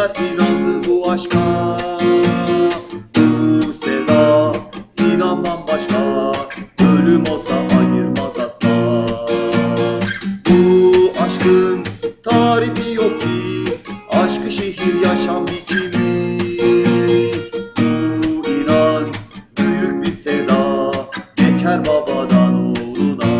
Binler inandı bu aşka. Bu sevda inanmam başka. Ölüm olsa ayırmaz asla. Bu aşkın tarifi yok ki. Aşkı şehir yaşam biçimi. Bu inan büyük bir sevda. Geçer babadan oğluna